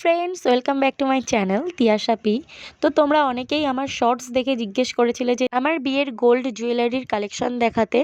Friends welcome back to my channel তিয়াশাপি তো তোমরা অনেকেই আমার শর্টস দেখে জিজ্ঞেস করেছিলে যে আমার বিয়ের গোল্ড জুয়েলারির কালেকশন দেখাতে।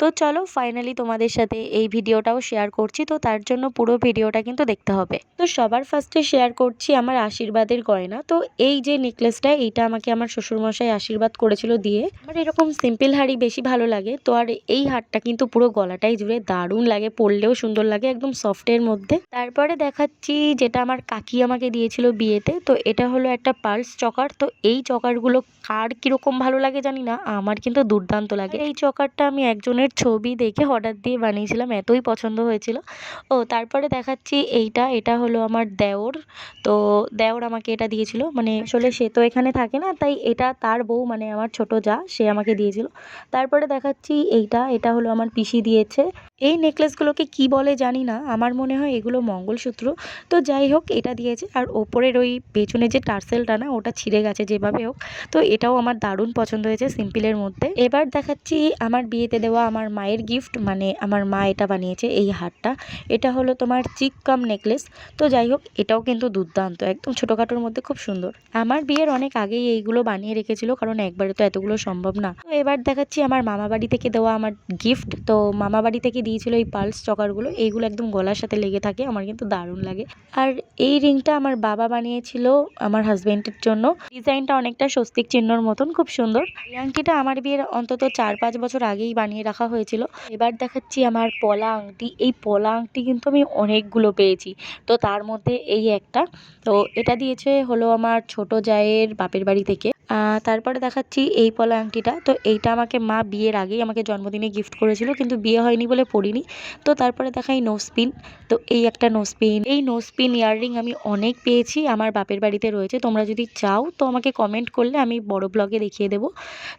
তো চলো ফাইনালি তোমাদের সাথে এই ভিডিওটাও শেয়ার করছি। তো তার জন্য পুরো ভিডিওটা কিন্তু দেখতে হবে। তো সবার ফার্স্টে শেয়ার করছি আমার আশীর্বাদের গয়না। তো এই যে নেকলেসটা এইটা আমাকে আমার শ্বশুরমশাই আশীর্বাদ করেছিল দিয়ে। আমার এরকম সিম্পল হাড়ি বেশি ভালো লাগে। তো আর এই হারটা কিন্তু পুরো গলাটাই জুড়ে দারুণ লাগে, পরলেও সুন্দর লাগে, একদম সফটের মধ্যে। তারপরে দেখাচ্ছি যেটা আমার কাকি আমাকে দিয়েছিল বিয়েতে, তো এটা হলো একটা পার্লস চকার। তো এই চকারগুলো কার কীরকম ভালো লাগে জানি না, আমার কিন্তু দুর্দান্ত লাগে। এই চকারটা আমি একজনের ছবি দেখে অর্ডার দিয়ে বানিয়েছিলাম, এতই পছন্দ হয়েছিল। ও, তারপরে দেখাচ্ছি এইটা, এটা হলো আমার দেওর। তো দেওর আমাকে এটা দিয়েছিল মানে আসলে সে তো এখানে থাকে না, তাই এটা তার বউ মানে আমার ছোট যা, সে আমাকে দিয়েছিল। তারপরে দেখাচ্ছি এইটা, এটা হলো আমার পিসি দিয়েছে। এই নেকলেসগুলোকে কি বলে জানি না, আমার মনে হয় এগুলো মঙ্গলসূত্র। তো যাই হোক, এটা দিয়েছে আর ওপরের ওই পেছনে যে টার্সেলটা না, ওটা ছিঁড়ে গেছে যেভাবে হোক। তো এটাও আমার দারুণ পছন্দ হয়েছে সিম্পলের মধ্যে। এবার দেখাচ্ছি আমার বিয়েতে দেওয়া আমার মায়ের গিফট মানে আমার মা এটা বানিয়েছে এই হারটা। এটা হলো তোমার চিক কাম নেকলেস তো যাই হোক, এটাও কিন্তু দুর্দান্ত, একদম ছোটোখাটোর মধ্যে খুব সুন্দর। আমার বিয়ের অনেক আগেই এইগুলো বানিয়ে রেখেছিল, কারণ একবারে তো এতগুলো সম্ভব না। তো এবার দেখাচ্ছি আমার মামা বাড়ি থেকে দেওয়া আমার গিফট তো মামা বাড়ি থেকে দিয়েছিল এই পালস চকারগুলো, এইগুলো একদম গলার সাথে লেগে থাকে, আমার কিন্তু দারুণ লাগে। আর এই রিংটা আমার বাবা বানিয়েছিল আমার হাজব্যান্ডের জন্য। ডিজাইনটা অনেকটা স্বস্তিক চিহ্নর মতন, খুব সুন্দর। এই আংটিটা আমার বিয়ের অন্তত চার পাঁচ বছর আগেই বানিয়ে রাখা হয়েছিল। এবার দেখাচ্ছি আমার পলা আংটি। এই পলা আংটি কিন্তু আমি অনেকগুলো পেয়েছি। তো তার মধ্যে এই একটা। তো এটা দিয়েছে হলো আমার ছোট জায়ের বাপের বাড়ি থেকে। তারপরে দেখাচ্ছি এই পলা আংটিটা। তো এইটা আমাকে মা বিয়ের আগেই আমাকে জন্মদিনে গিফট করেছিল, কিন্তু বিয়ে হয়নি বলে পড়িনি। তো তারপরে দেখাই নোসপিন তো এই একটা নোসপিন এই নোসপিন ইয়াররিং আমি অনেক পেয়েছি, আমার বাপের বাড়িতে রয়েছে। তোমরা যদি চাও তো আমাকে কমেন্ট করলে আমি বড় ব্লগে দেখিয়ে দেবো।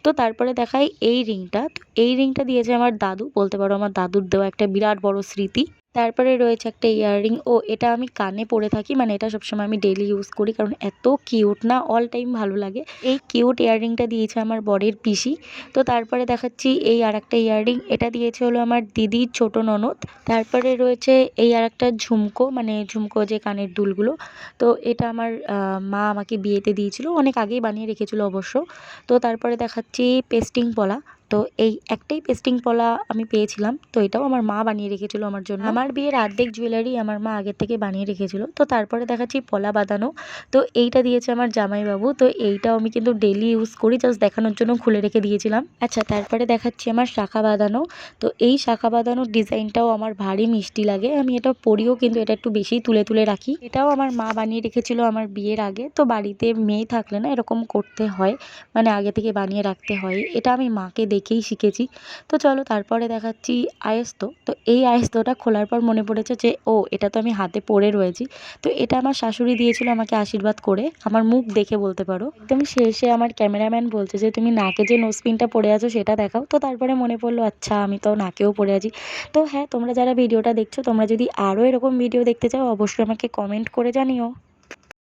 তো তারপরে দেখাই এই রিংটা তো এই রিংটা দিয়েছে আমার দাদু, বলতে পারো আমার দাদুর দেওয়া একটা বিরাট বড় স্মৃতি। তারপরে রয়েছে একটা ইয়াররিং ও, এটা আমি কানে পরে থাকি মানে এটা সবসময় আমি ডেলি ইউজ করি, কারণ এত কিউট না অল টাইম ভালো লাগে। এই কিউট ইয়াররিংটা দিয়েছে আমার বরের পিসি। তো তারপরে দেখাচ্ছি এই আর একটা ইয়াররিং এটা দিয়েছে হলো আমার দিদির ছোট ননদ। তারপরে রয়েছে এই আর একটা ঝুমকো মানে ঝুমকো যে কানের দুলগুলো। তো এটা আমার মা আমাকে বিয়েতে দিয়েছিল, অনেক আগেই বানিয়ে রেখেছিল অবশ্য। তো তারপরে দেখাচ্ছি পেস্টিং পলা। তো এই একটাই পেস্টিং পলা আমি পেয়েছিলাম। তো এটাও আমার মা বানিয়ে রেখেছিল আমার জন্য। আমার বিয়ের অর্ধেক জুয়েলারি আমার মা আগের থেকে বানিয়ে রেখেছিল। তো তারপরে দেখাচ্ছি পলা বাঁধানো। তো এইটা দিয়েছে আমার জামাইবাবু। তো এইটাও আমি কিন্তু ডেলি ইউজ করি জাস্ট দেখানোর জন্য খুলে রেখে দিয়েছিলাম। আচ্ছা তারপরে দেখাচ্ছি আমার শাখা বাঁধানো। তো এই শাখা বাঁধানোর ডিজাইনটাও আমার ভারী মিষ্টি লাগে। আমি এটা পরিও কিন্তু এটা একটু বেশি তুলে তুলে রাখি। এটাও আমার মা বানিয়ে রেখেছিল আমার বিয়ের আগে। তো বাড়িতে মেয়ে থাকলে না এরকম করতে হয়। মানে আগে থেকে বানিয়ে রাখতে হয়। এটা আমি মাকে দেখেই শিখেছি। তো চলো তারপরে দেখাচ্ছি আয়স্ত। তো এই আয়স্তটা খোলার পর মনে পড়েছে যে, ও, এটা তো আমি হাতে পরে রয়েছি। তো এটা আমার শাশুড়ি দিয়েছিল আমাকে আশীর্বাদ করে। আমার মুখ দেখে বলতে পারো। একদম শেষে আমার ক্যামেরাম্যান বলছে যে, তুমি নাকে যে নোসপিনটা পরে আছো সেটা দেখাও। তো তারপরে মনে পড়ল আচ্ছা আমি তো নাকেও পরে আছি। তো হ্যাঁ তোমরা যারা ভিডিওটা দেখছ, তোমরা যদি আরও এরকম ভিডিও দেখতে চাও, অবশ্যই আমাকে কমেন্ট করে জানিও।